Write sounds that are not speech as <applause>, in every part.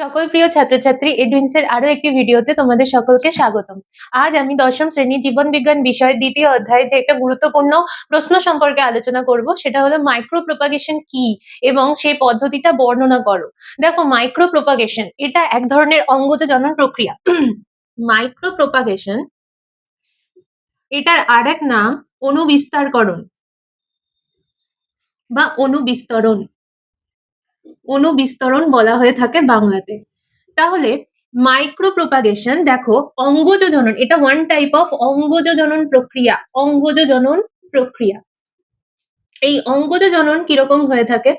সকল প্রিয় ছাত্রছাত্রী এডুইন্সের আরও একটি ভিডিওতে তোমাদের সকলকে স্বাগতম। আজ আমি দশম শ্রেণির জীবন বিজ্ঞান বিষয়ের দ্বিতীয় অধ্যায়ে যে একটা গুরুত্বপূর্ণ প্রশ্ন সম্পর্কে আলোচনা করব, সেটা হলো মাইক্রো প্রোপাগেশন কি এবং সেই পদ্ধতিটা বর্ণনা করো। দেখো মাইক্রো প্রোপাগেশন এটা এক ধরনের অঙ্গজ জনন প্রক্রিয়া। মাইক্রো প্রোপাগেশন এটার আরেক নাম অনুবিস্তারকরণ বা অনুবিস্তরণ। অনুবিস্তরণ বলা হয়ে থাকে বাংলাতে। তাহলে মাইক্রো প্রোপাগেশন দেখো অঙ্গজ জনন এটা ওয়ান টাইপ অফ অঙ্গজ জনন প্রক্রিয়া অঙ্গজ জনন প্রক্রিয়া। এই অঙ্গজ জনন কীরকম হয়ে থাকে?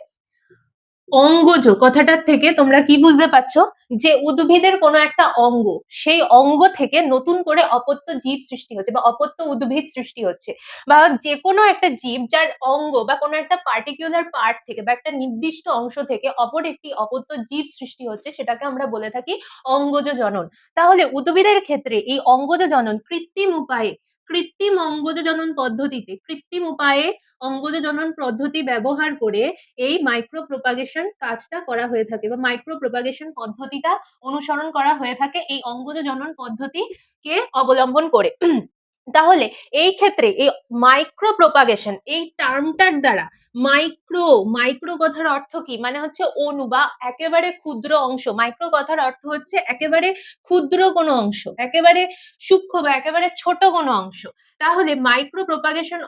অঙ্গজ, কথাটার থেকে তোমরা কি বুঝতে পারছ? যে উদ্ভিদের কোনো একটা অঙ্গ, সেই অঙ্গ থেকে নতুন করে অপত্য জীব সৃষ্টি হচ্ছে বা অপত্য উদ্ভিদ সৃষ্টি হচ্ছে বা যে কোনো একটা জীব যার অঙ্গ বা কোনো একটা পার্টিকুলার পার্ট থেকে বা একটা নির্দিষ্ট অংশ থেকে অপর একটি অপত্য জীব সৃষ্টি হচ্ছে সেটাকে আমরা বলে থাকি অঙ্গজ জনন। তাহলে উদ্ভিদের ক্ষেত্রে এই অঙ্গজ জনন কৃত্রিম উপায়ে, কৃত্রিম অঙ্গজ জনন পদ্ধতিতে, কৃত্রিম উপায়ে অঙ্গজ জনন পদ্ধতি ব্যবহার করে এই মাইক্রো প্রোপাগেশন কাজটা করা হয়ে থাকে বা মাইক্রো প্রোপাগেশন পদ্ধতিটা অনুসরণ করা হয়ে থাকে এই অঙ্গজ জনন পদ্ধতিকে অবলম্বন করে। <clears throat> তাহলে এই ক্ষেত্রে এই মাইক্রো প্রোপাগেশন এই টার্মটার দ্বারা মাইক্রো মাইক্রো কথার অর্থ কি? মানে হচ্ছে অণু বা একেবারে ক্ষুদ্র অংশ। মাইক্রো কথার অর্থ হচ্ছে একেবারে ক্ষুদ্র কোনো অংশ, একেবারে সূক্ষ্ম বা একেবারে ছোট কোনো অংশ। তাহলে মাইক্রো প্রোপাগেশন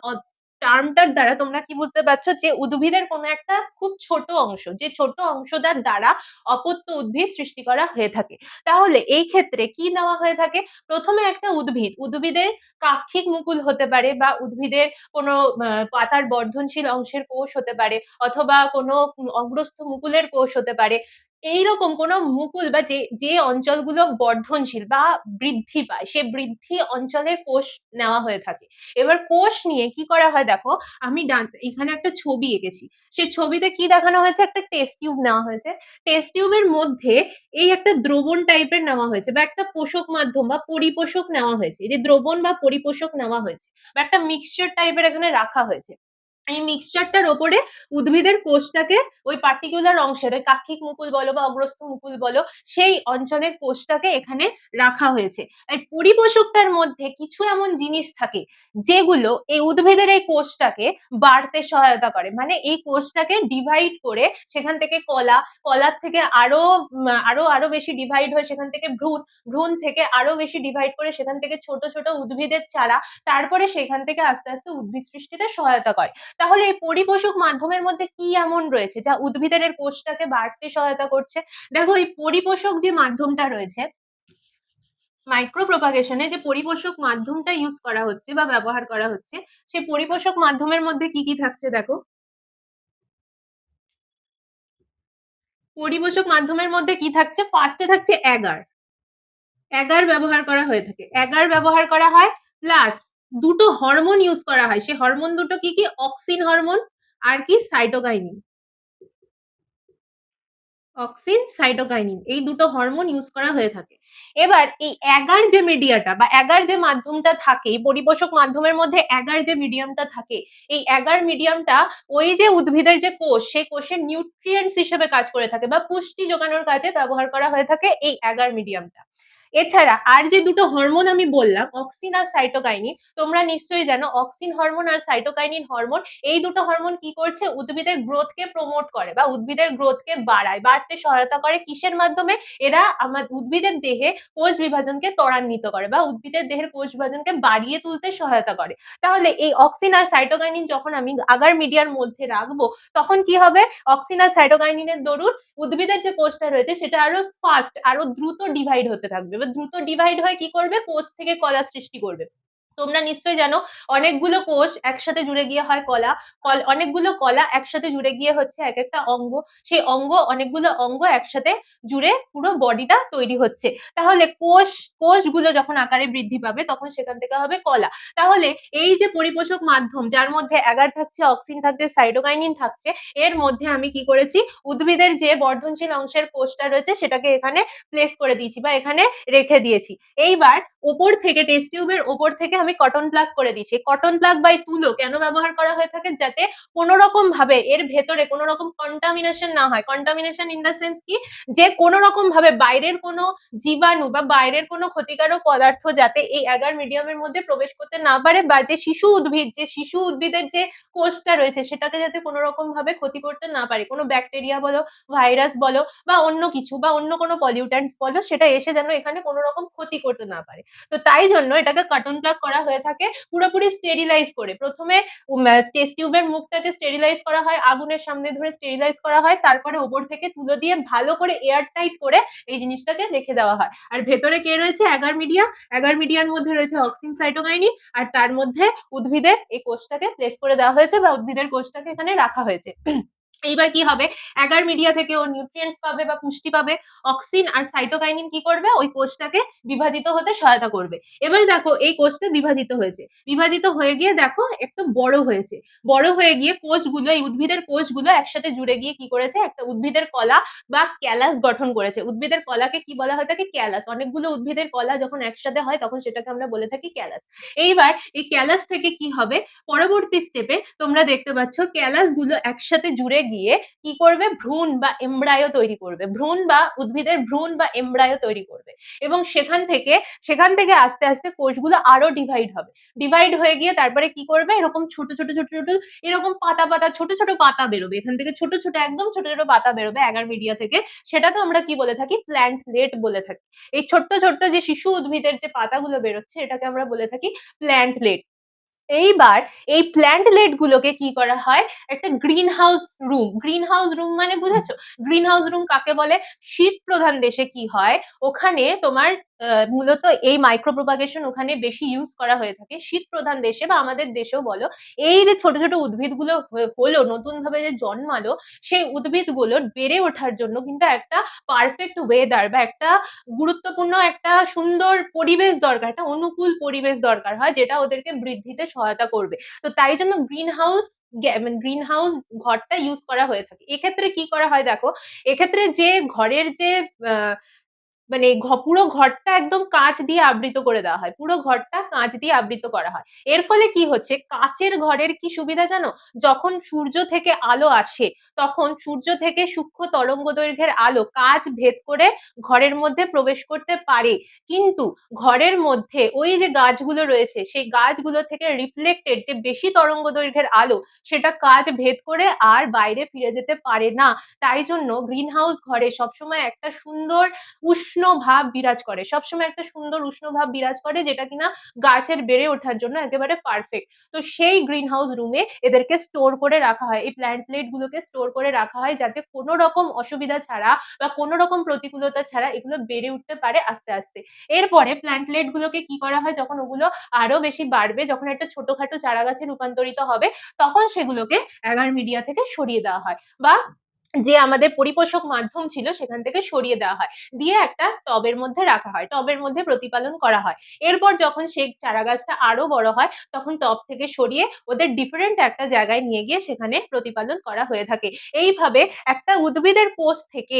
টার্মটার দ্বারা তোমরা কি বুঝতে পারছ যে উদ্ভিদের কোনো একটা খুব ছোট অংশ, যে ছোট অংশটার দ্বারা অপত্য উদ্ভিদ সৃষ্টি করা হয়ে থাকে। তাহলে এই ক্ষেত্রে কি নেওয়া হয়ে থাকে? প্রথমে একটা উদ্ভিদ, উদ্ভিদের কাক্ষিক মুকুল হতে পারে বা উদ্ভিদের কোনো পাতার বর্ধনশীল অংশের কোষ হতে পারে, অথবা কোনো অগ্রস্থ মুকুলের কোষ হতে পারে। এইরকম কোন মুকুল বা যে যে অঞ্চলগুলো বর্ধনশীল বা বৃদ্ধি পায়, সে বৃদ্ধি অঞ্চলের কোষ নেওয়া হয়ে থাকে। এবার কোষ নিয়ে কি করা হয় দেখো, আমি ডান্স, এখানে একটা ছবি এঁকেছি। সেই ছবিতে কি দেখানো হয়েছে? একটা টেস্ট টিউব নেওয়া হয়েছে। টেস্ট টিউবের মধ্যে এই একটা দ্রবণ টাইপের নেওয়া হয়েছে বা একটা পোষক মাধ্যম বা পরিপোষক নেওয়া হয়েছে। যে দ্রবণ বা পরিপোষক নেওয়া হয়েছে বা একটা মিক্সচার টাইপের এখানে রাখা হয়েছে। এই মিক্সচারটার ওপরে উদ্ভিদের কোষটাকে ওই পার্টিকুলার অংশের, ওই কাক্ষিক মুকুল বলো বা অগ্রস্থ মুকুল বলো, সেই অঞ্চলের কোষটাকে এখানে রাখা হয়েছে। আর পরিপোষকটার মধ্যে কিছু এমন জিনিস থাকে, যেগুলো এই উদ্ভিদের এই কোষটাকে বাড়তে সহায়তা করে। মানে এই কোষটাকে ডিভাইড করে সেখান থেকে কলা, কলার থেকে আরও আরও আরও বেশি ডিভাইড হয়ে সেখান থেকে ভ্রূণ ভ্রূণ থেকে আরও বেশি ডিভাইড করে সেখান থেকে ছোট ছোট উদ্ভিদের চারা, তারপরে সেখান থেকে আস্তে আস্তে উদ্ভিদ সৃষ্টিতে সহায়তা করে। তাহলে এই পরিপোষক মাধ্যমের মধ্যে কি এমন রয়েছে যা উদ্ভিদের কোষটাকে বাড়তে সহায়তা করছে? দেখো, এই পরিপোষক যে মাধ্যমটা রয়েছে মাইক্রো প্রপাগেশনে যে পরিপোষক মাধ্যমটা ইউজ করা হচ্ছে বা ব্যবহার করা হচ্ছে সেই পরিপোষক মাধ্যমের মধ্যে কি কি থাকছে দেখো? পরিপোষক মাধ্যমের মধ্যে কি থাকছে? ফার্স্টে থাকছে এগার এগার ব্যবহার করা হয়ে থাকে। এগার ব্যবহার করা হয় প্লাস দুটো হরমোন ইউজ করা হয়। সেই হরমোন দুটো কি কি? অক্সিন হরমোন আর কি? সাইটোকাইনিন অক্সিন সাইটোকাইনিন এই দুটো হরমোন ইউজ করা হয়ে থাকে। এবার এই এগার যে মিডিয়াটা বা এগার যে মাধ্যমটা থাকে পরিপোষক মাধ্যমের মধ্যে এগার যে মিডিয়ামটা থাকে, এই এগার মিডিয়ামটা ওই যে উদ্ভিদের যে কোষ, সেই কোষের নিউট্রিয়েন্টস হিসেবে কাজ করে থাকে বা পুষ্টি যোগানোর কাজে ব্যবহার করা হয়ে থাকে এই এগার মিডিয়ামটা এছাড়া আর যে দুটো হরমোন আমি বললাম অক্সিন আর সাইটোকাইনিন তোমরা নিশ্চয়ই জানো অক্সিন হরমোন আর সাইটোকাইনিন হরমোন এই দুটো হরমোন কি করছে? উদ্ভিদের গ্রোথকে প্রমোট করে বা উদ্ভিদের গ্রোথকে বাড়ায়, বাড়তে সহায়তা করে কিসের মাধ্যমে? এরা আমার উদ্ভিদের দেহে কোষ বিভাজনকে ত্বরান্বিত করে বা উদ্ভিদের দেহের কোষ বিভাজনকে বাড়িয়ে তুলতে সহায়তা করে। তাহলে এই অক্সিন আর সাইটোকাইনিন যখন আমি আগার মিডিয়ার মধ্যে রাখব, তখন কি হবে? অক্সিন আর সাইটোকাইনিনের দরুন উদ্ভিদের যে কোষটা রয়েছে, সেটা আরও ফাস্ট আরও দ্রুত ডিভাইড হতে থাকবে। এবার দ্রুত ডিভাইড হয় কি করবে? কোষ থেকে কলা সৃষ্টি করবে। তোমরা নিশ্চয়ই জানো, অনেকগুলো কোষ একসাথে জুড়ে গিয়ে হয় কলা। অনেকগুলো কলা একসাথে জুড়ে গিয়ে হচ্ছে এক একটা অঙ্গ। সেই অঙ্গ, অনেকগুলো অঙ্গ একসাথে জুড়ে পুরো বডিটা তৈরি হচ্ছে। তাহলে কোষ, কোষগুলো যখন আকারে বৃদ্ধি পাবে, তখন সেখান থেকে হবে কলা। তাহলে এই যে পরিপোষক মাধ্যম, যার মধ্যে এগার থাকছে অক্সিন থাকছে সাইটোকাইনিন থাকছে, এর মধ্যে আমি কি করেছি? উদ্ভিদের যে বর্ধনশীল অংশের কোষটা রয়েছে, সেটাকে এখানে প্লেস করে দিয়েছি বা এখানে রেখে দিয়েছি। এইবার ওপর থেকে টেস্ট টিউবের ওপর থেকে আমি আমি কটন প্লাগ করে দিচ্ছি। কটন প্লাগ বাই তুলো কেন ব্যবহার করা হয়ে থাকে? যাতে কোনো রকম ভাবে এর ভেতরে কোনো রকম কন্টামিনেশন না হয়। কন্টামিনেশন ইন দ্য সেন্স কি? যে কোনো রকম ভাবে বাইরের কোনো জীবাণু বা বাইরের কোনো ক্ষতিকারক পদার্থ যাতে এই অ্যাগার মিডিয়ামের মধ্যে প্রবেশ করতে না পারে বা যে শিশু উদ্ভিদ, যে শিশু উদ্ভিদের যে কোষটা রয়েছে সেটাকে যাতে কোনো রকম ভাবে ক্ষতি করতে না পারে। কোনো ব্যাকটেরিয়া বলো ভাইরাস বলো বা অন্য কিছু বা অন্য কোনো পলিউট্যান্টস বলো, সেটা এসে যেন এখানে কোনো রকম ক্ষতি করতে না পারে। তো তাই জন্য এটাকে কার্টন প্লাগ করা হয়ে থাকে পুরোপুরি স্টেরিলাইজ করে। প্রথমে টেস্ট টিউবের মুখটাকে স্টেরিলাইজ করা হয়, আগুনের সামনে ধরে স্টেরিলাইজ করা হয়, তারপরে ওপর থেকে তুলো দিয়ে ভালো করে এয়ার টাইট করে এই জিনিসটাকে রেখে দেওয়া হয়। আর ভেতরে কে রয়েছে? অ্যাগার মিডিয়া অ্যাগার মিডিয়ার মধ্যে রয়েছে অক্সিন সাইটোকাইনি আর তার মধ্যে উদ্ভিদের এই কোষটাকে প্লেস করে দেওয়া হয়েছে বা উদ্ভিদের কোষটাকে এখানে রাখা হয়েছে। এইবার কি হবে? অ্যাগার মিডিয়া থেকে ও নিউট্রিয়েন্টস পাবে বা পুষ্টি পাবে অক্সিন আর সাইটোকাইনিন কি করবে? ওই কোষটাকে বিভাজিত হতে সহায়তা করবে। এবার দেখো, এই কোষটা বিভাজিত হয়েছে। বিভাজিত হয়ে গিয়ে দেখো একটু বড় হয়েছে। বড় হয়ে গিয়ে কোষগুলো এই উদ্ভিদের কোষগুলো একসাথে জুড়ে গিয়ে কি করেছে? একটা উদ্ভিদের কলা বা ক্যালাস গঠন করেছে। উদ্ভিদের কলাকে কি বলা হয়? থাকে ক্যালাস অনেকগুলো উদ্ভিদের কলা যখন একসাথে হয়, তখন সেটাকে আমরা বলে থাকি ক্যালাস এইবার এই ক্যালাস থেকে কি হবে? পরবর্তী স্টেপে তোমরা দেখতে পাচ্ছ ক্যালাসগুলো একসাথে জুড়ে গিয়ে কি করবে? ভ্রূণ বা এমব্রায়ো তৈরি করবে। ভ্রূণ বা উদ্ভিদের ভ্রূণ বা এমব্রায়ো তৈরি করবে। এবং সেখান থেকে সেখান থেকে আস্তে আস্তে কোষগুলো আরও ডিভাইড হবে। ডিভাইড হয়ে গিয়ে তারপরে কি করবে? এরকম ছোট ছোট ছোট ছোট এরকম পাতা পাতা, ছোট ছোট পাতা বেরোবে। এখান থেকে ছোট ছোট, একদম ছোট ছোট পাতা বেরোবে অ্যাগার মিডিয়া থেকে সেটাকে আমরা কি বলে থাকি? প্ল্যান্টলেট বলে থাকি। এই ছোট্ট ছোট্ট যে শিশু উদ্ভিদের যে পাতাগুলো বেরোচ্ছে, এটাকে আমরা বলে থাকি প্ল্যান্টলেট এইবার এই প্ল্যান্ট প্ল্যান্টলেট গুলোকে কি করা হয়? একটা green house room green house room মানে বুঝেছ? গ্রিন হাউস রুম কাকে বলে? শীত প্রধান দেশে কি হয়? ওখানে তোমার মূলত এই মাইক্রো প্রোপাগেশন ওখানে বেশি ইউজ করা হয়ে থাকে। শীত প্রধান দেশে বা আমাদের দেশেও বলো, এই যে ছোট ছোট উদ্ভিদগুলো হলো নতুন ভাবে যে জন্মালো, সেই উদ্ভিদগুলো বেড়ে ওঠার জন্য কিন্তু একটা পারফেক্ট ওয়েদার বা একটা গুরুত্বপূর্ণ একটা সুন্দর পরিবেশ দরকার, একটা অনুকূল পরিবেশ দরকার হয়, যেটা ওদেরকে বৃদ্ধিতে সহায়তা করবে। তো তাই জন্য গ্রিন হাউস মানে গ্রিন হাউস ঘরটা ইউজ করা হয়ে থাকে। এক্ষেত্রে কি করা হয় দেখো, এক্ষেত্রে যে ঘরের যে মানে পুরো ঘরটা একদম কাঁচ দিয়ে আবৃত করে দেওয়া হয়। পুরো ঘরটা কাঁচ দিয়ে আবৃত করা হয়। এর ফলে কি হচ্ছে? কাঁচের ঘরের কি সুবিধা জানো? যখন সূর্য থেকে আলো আসে, তখন সূর্য থেকে সূক্ষ্ম তরঙ্গ দৈর্ঘ্যের আলো কাঁচ ভেদ করে ঘরের মধ্যে প্রবেশ করতে পারে। কিন্তু ঘরের মধ্যে ওই যে গাছগুলো রয়েছে, সেই গাছগুলো থেকে রিফ্লেক্টেড যে বেশি তরঙ্গ দৈর্ঘ্যের আলো, সেটা কাঁচ ভেদ করে আর বাইরে ফিরে যেতে পারে না। তাই জন্য গ্রিন হাউস ঘরে সবসময় একটা সুন্দর উষ্ণ ভাব বিরাজ করে। সবসময় একটা সুন্দর উষ্ণ ভাব বিরাজ করে যেটা কিনা গাছের বেড়ে ওঠার জন্য একেবারে পারফেক্ট তো সেই গ্রিন হাউস রুমে এদেরকে স্টোর করে রাখা হয়। এই প্ল্যান্ট প্লেট গুলোকে স্টোর করে রাখা হয় যাতে কোনো রকম অসুবিধা ছাড়া বা কোনো রকম প্রতিকূলতা ছাড়া এগুলো বেড়ে উঠতে পারে আস্তে আস্তে। এরপরে প্ল্যান্টলেট গুলোকে কি করা হয়? যখন ওগুলো আরও বেশি বাড়বে, যখন একটা ছোটখাটো চারা গাছে রূপান্তরিত হবে, তখন সেগুলোকে অ্যাগার মিডিয়া থেকে সরিয়ে দেওয়া হয় বা যে আমাদের পরিপোষক মাধ্যম ছিল সেখান থেকে সরিয়ে দেওয়া হয়। দিয়ে একটা টবের মধ্যে রাখা হয়, টবের মধ্যে প্রতিপালন করা হয়। এরপর যখন সেই চারা গাছটা আরও বড় হয়, তখন টব থেকে সরিয়ে ওদের ডিফারেন্ট একটা জায়গায় নিয়ে গিয়ে সেখানে প্রতিপালন করা হয়ে থাকে। এইভাবে একটা উদ্ভিদের কোষ থেকে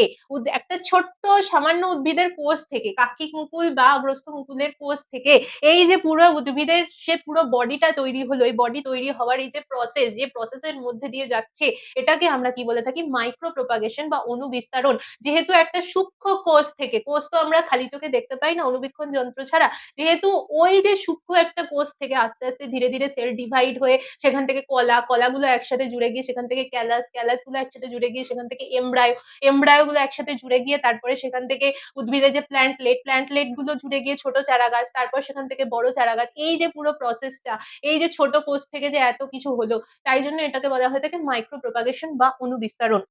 একটা ছোট্ট সামান্য উদ্ভিদের কোষ থেকে কাক্ষিক মুকুল বা অগ্রস্ত মুকুলের কোষ থেকে, এই যে পুরো উদ্ভিদের সে পুরো বডিটা তৈরি হলো, এই বডি তৈরি হওয়ার এই যে প্রসেস যে প্রসেসের মধ্যে দিয়ে যাচ্ছে, এটাকে আমরা কি বলে থাকি? মাইক্রো প্রোপাগেশন বা অণু বিস্তারণ যেহেতু একটা সূক্ষ্ম কোষ থেকে, কোষ তো আমরা খালি চোখে দেখতে পাই না, অনুবীক্ষণ যন্ত্র ছাড়া, যেহেতু ওই যে সূক্ষ্ম একটা কোষ থেকে আস্তে আস্তে ধীরে ধীরে সেল ডিভাইড হয়ে সেখান থেকে কলা, কলাগুলো একসাথে জুড়ে গিয়ে সেখান থেকে ক্যালাস ক্যালাসগুলো একসাথে জুড়ে গিয়ে সেখান থেকে এমব্রায়ো এমব্রায়ো গুলো একসাথে জুড়ে গিয়ে তারপরে সেখান থেকে উদ্ভিদের যে প্ল্যান্টলেট প্ল্যান্টলেটগুলো জুড়ে গিয়ে ছোট চারা গাছ তারপর সেখান থেকে বড় চারা গাছ এই যে পুরো প্রসেসটা এই যে ছোট কোষ থেকে যে এত কিছু হলো, তাই জন্য এটাকে বলা হয়ে থাকে মাইক্রো প্রোপাগেশন বা অণু বিস্তারণ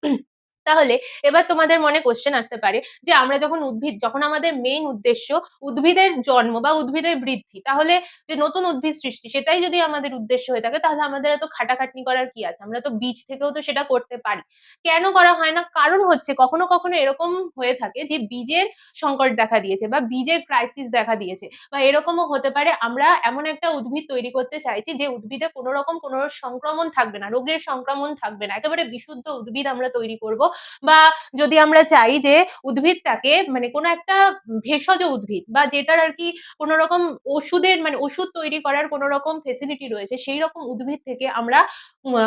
তাহলে এবার তোমাদের মনে কোশ্চেন আসতে পারে যে আমরা যখন উদ্ভিদ, যখন আমাদের মেইন উদ্দেশ্য উদ্ভিদের জন্ম বা উদ্ভিদের বৃদ্ধি, তাহলে যে নতুন উদ্ভিদ সৃষ্টি সেটাই যদি আমাদের উদ্দেশ্য হয়ে থাকে, তাহলে আমাদের এত খাটাখাটনি করার কি আছে? আমরা তো বীজ থেকেও তো সেটা করতে পারি। কেন করা হয় না? কারণ হচ্ছে কখনো কখনো এরকম হয়ে থাকে যে বীজের সংকট দেখা দিয়েছে বা বীজের ক্রাইসিস দেখা দিয়েছে বা এরকমও হতে পারে। আমরা এমন একটা উদ্ভিদ তৈরি করতে চাইছি যে উদ্ভিদে কোনো রকম কোনো সংক্রমণ থাকবে না, রোগের সংক্রমণ থাকবে না। একেবারে বিশুদ্ধ উদ্ভিদ আমরা তৈরি করব বা যদি আমরা চাই যে উদ্ভিদটাকে মানে কোনো একটা ভেষজ উদ্ভিদ বা যেটার আর কি কোনো রকম ওষুধের মানে ওষুধ তৈরি করার কোনো রকম ফেসিলিটি রয়েছে, সেই রকম উদ্ভিদ থেকে আমরা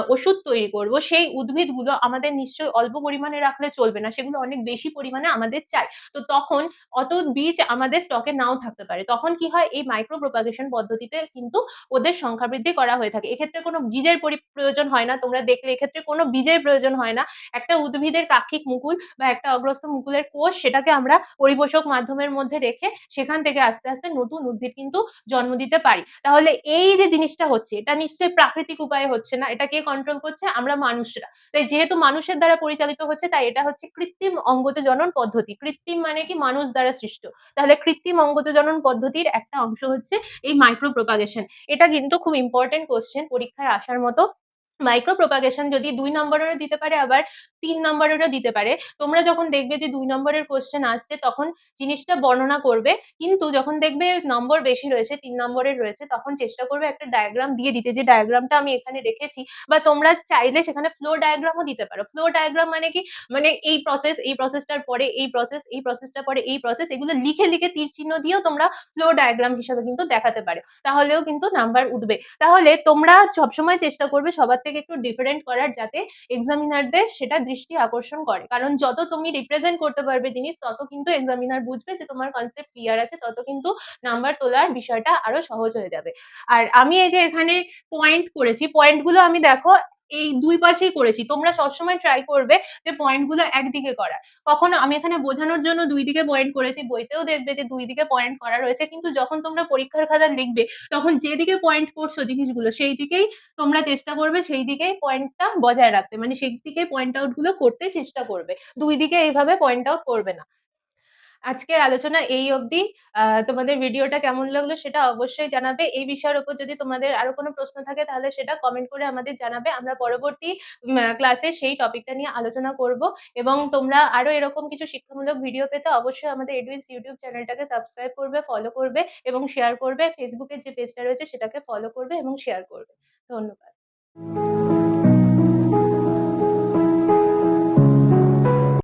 ওষুধ তৈরি করব, সেই উদ্ভিদগুলো আমাদের নিশ্চয়ই অল্প পরিমাণে রাখলে চলবে না, সেগুলো অনেক বেশি পরিমাণে আমাদের চাই। তো তখন অত বীজ আমাদের স্টকে নাও থাকতে পারে। তখন কি হয়? এই মাইক্রো প্রোপাগেশন পদ্ধতিতে কিন্তু ওদের সংখ্যা বৃদ্ধি করা হয়ে থাকে। এক্ষেত্রে কোনো বীজের পরি- প্রয়োজন হয় না। তোমরা দেখলে এক্ষেত্রে কোনো বীজের প্রয়োজন হয় না। একটা উদ্ভিদের কাক্ষিক মুকুল বা একটা অগ্রস্ত মুকুলের কোষ সেটাকে আমরা পরিপোষক মাধ্যমের মধ্যে রেখে সেখান থেকে আস্তে আস্তে নতুন উদ্ভিদ কিন্তু জন্ম দিতে পারি। তাহলে এই যে জিনিসটা হচ্ছে, এটা নিশ্চয়ই প্রাকৃতিক উপায়ে হচ্ছে না, এটা কে কন্ট্রোল করছে? আমরা মানুষরা। তাই যেহেতু মানুষের দ্বারা পরিচালিত হচ্ছে, তাই এটা হচ্ছে কৃত্রিম অঙ্গজ জনন পদ্ধতি। কৃত্রিম মানে কি? মানুষ দ্বারা সৃষ্ট। তাহলে কৃত্রিম অঙ্গজ জনন পদ্ধতির একটা অংশ হচ্ছে এই মাইক্রো প্রোপাগেশন এটা কিন্তু খুব ইম্পর্টেন্ট কোশ্চেন পরীক্ষায় আসার মতো মাইক্রো প্রোপাগেশন যদি দুই নম্বরেরও দিতে পারে, আবার তিন নম্বরেরও দিতে পারে, তোমরা যখন দেখবে যে দুই নম্বরের কোশ্চেন আসছে, তখন জিনিসটা বর্ণনা করবে, কিন্তু যখন দেখবে নম্বর বেশি রয়েছে, তিন নম্বরের রয়েছে, তখন চেষ্টা করবে একটা ডায়াগ্রাম দিয়ে দিতে, যে ডায়াগ্রামটা আমি এখানে রেখেছি, বা তোমরা চাইলে সেখানে ফ্লো ডায়াগ্রামও দিতে পারো। ফ্লো ডায়াগ্রাম মানে কি? মানে এই প্রসেস এই প্রসেসটার পরে এই প্রসেস এই প্রসেসটার পরে এই প্রসেস এগুলো লিখে লিখে তীর চিহ্ন দিয়েও তোমরা ফ্লো ডায়াগ্রাম হিসেবে কিন্তু দেখাতে পারো। তাহলেও কিন্তু নাম্বার উঠবে। তাহলে তোমরা সবসময় চেষ্টা করবে সবার থেকে একটু ডিফারেন্ট করার যাতে এক্সামিনারদের সেটা দৃষ্টি আকর্ষণ করে। কারণ যত তুমি রিপ্রেজেন্ট করতে পারবে জিনিস, তত কিন্তু এক্সামিনার বুঝবে যে তোমার কনসেপ্ট ক্লিয়ার আছে, তত কিন্তু নাম্বার তোলার বিষয়টা আরও সহজ হয়ে যাবে। আর আমি এই যে এখানে পয়েন্ট করেছি পয়েন্টগুলো আমি দেখো এই দুই পাশেই করেছি। তোমরা সবসময় ট্রাই করবে যে পয়েন্টগুলো একদিকে করার। কখনো আমি এখানে বোঝানোর জন্য দুই দিকে পয়েন্ট করেছি, বইতেও দেখবে যে দুই দিকে পয়েন্ট করা রয়েছে। কিন্তু যখন তোমরা পরীক্ষার খাতা লিখবে, তখন যেদিকে পয়েন্ট করছ জিনিসগুলো সেই দিকেই তোমরা চেষ্টা করবে সেই দিকেই পয়েন্টটা বজায় রাখতে। মানে সেই দিকে পয়েন্ট আউটগুলো করতে চেষ্টা করবে। দুই দিকে এইভাবে পয়েন্ট আউট করবে না। আজকের আলোচনা এই অবধি। তোমাদের ভিডিওটা কেমন লাগল সেটা অবশ্যই জানাবে। এই বিষয়ের উপর যদি তোমাদের আরও কোনো প্রশ্ন থাকে তাহলে সেটা কমেন্ট করে আমাদের জানাবে। আমরা পরবর্তী ক্লাসে সেই টপিকটা নিয়ে আলোচনা করব। এবং তোমরা আরও এরকম কিছু শিক্ষামূলক ভিডিও পেতে অবশ্যই আমাদের এডুইন্স ইউটিউব চ্যানেলটাকে সাবস্ক্রাইব করবে ফলো করবে এবং শেয়ার করবে। ফেসবুকের যে পেজটা রয়েছে সেটাকে ফলো করবে এবং শেয়ার করবে। ধন্যবাদ।